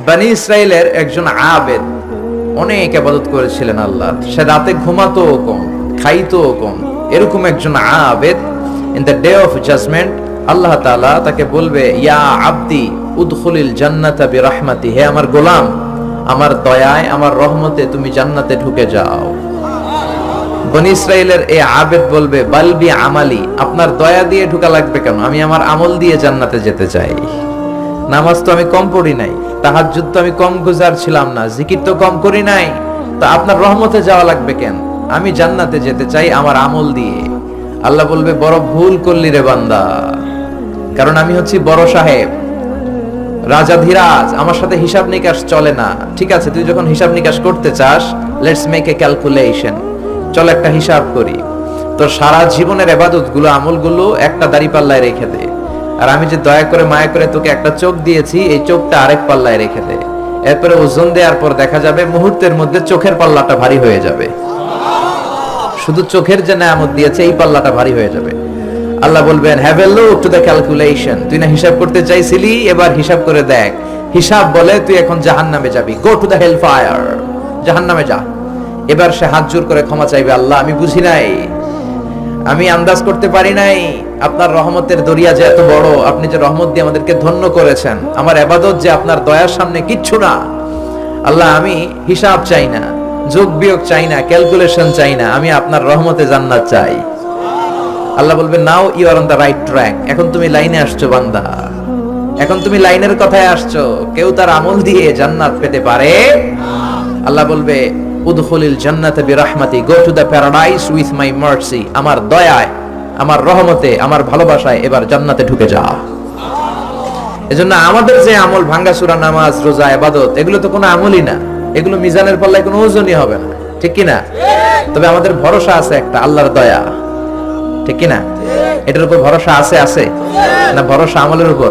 বানি ইসরায়েলের একজন আবেদ, অনেক আবাদত করেছিলেন আল্লাহ। সে রাতে ঘুমাতো কম খাইতো কম। এরকম একজন আবেদ in the day of judgement Allah তাআলা তাকে বলবে, ইয়া আব্দি, উদখুলিল জান্নাতা বিরহমাতি, হে আমার গোলাম, আমার দয়ায়, আমার রহমতে তুমি জান্নাতে ঢুকে যাও। বনি ইসরায়েলের এই আবেদ বলবে, বালবি আমালি, আপনার দয়া দিয়ে ঢুকা লাগবে কেন? আমি আমার আমল দিয়ে জান্নাতে যেতে চাই। নামাজ তো আমি কম পড়ি নাই, তাহাজ্জুদ তো আমি কম গুজার ছিলাম না, জিকির তো কম করি নাই। তা আপনার রহমতে যাওয়া লাগবে কেন? আমি জান্নাতে যেতে চাই আমার আমল দিয়ে। আল্লাহ বলবে, বড় ভুল করলি রে বান্দা। কারণ আমি হচ্ছি বড় সাহেব। রাজা ধীরাজ, আমার সাথে হিসাব নিকাশ চলে না। ঠিক আছে, তুই যখন হিসাব নিকাশ করতে চাস লেটস মেক এ ক্যালকুলেশন চল একটা হিসাব করি। তোর সারা জীবনের এবাদতগুলো আমলগুলো একটা দাড়ি পাল্লায় রেখে দে। আর আমি যে দয়া করে, মায়া করে তোকে একটা চোখ দিয়েছি, এই চোখটা আরেক পাল্লায় রেখে দে। এরপরে ওজন দেওয়ার পর দেখা যাবে মুহূর্তের মধ্যে চোখের পাল্লাটা ভারী হয়ে যাবে। শুধু চোখের যে নামত দিয়েছে, এই পাল্লাটা ভারী হয়ে যাবে। আল্লাহ বলবেন have a look to the calculation তুই না হিসাব করতে চাইছিলি? এবার হিসাব করে দেখ। হিসাব বলে তুই এখন জাহান্নামে যাবি। Go to the hell fire জাহান্নামে যা। এবার সে হাত জোর করে ক্ষমা চাইবে। আল্লাহ, আমি বুঝি নাই। আমি আন্দাজ করতে পারি নাই, আপনার রহমতের দরিয়া যে এত বড়, আপনি যে রহমত দিয়ে আমাদেরকে ধন্য করেছেন। আমার এবাদত যে আপনার দয়ার সামনে কিচ্ছু না। আল্লাহ, আমি হিসাব চাই না, যোগ বিয়োগ চাই না, ক্যালকুলেশন চাই না, আমি আপনার রহমতে জান্নাত চাই। আল্লাহ বলবে now you are on the right track এখন তুমি লাইনে আসছো, বান্দা। এখন তুমি লাইনের কথায় আসছো। কেউ তার আমল দিয়ে জান্নাত পেতে পারে? আল্লাহ বলবে জান্নাতে বিরহমাতি go to the paradise with my mercy আমার দয়ায়, আমার রহমতে, আমার ভালোবাসায় এবার জান্নাতে ঢুকে যা। এজন্য আমাদের যে আমল নামাজ, রোজা এগুলো তো কোনো আমলই না। এগুলো মিজানের পাল্লায় কোনো ওজনই হবে না। ঠিক তবে আমাদের ভরসা আছে একটা, আল্লাহর দয়া। ঠিক কি না এটার উপর ভরসা আছে আছে? না ভরসা আমলের উপর?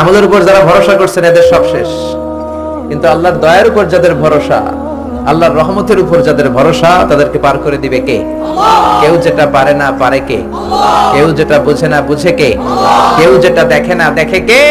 আমলের উপর যারা ভরসা করছেন, এদের সব শেষ। কিন্তু আল্লাহর দয়ার উপর যাদের ভরসা আল্লাহর রহমতের উপর যাদের ভরসা, তাদেরকে পার করে দিবে কে? কেউ যেটা পারে না, পারে কে? কেউ যেটা বুঝে না, বুঝে কে? কেউ যেটা দেখে না, দেখে কে?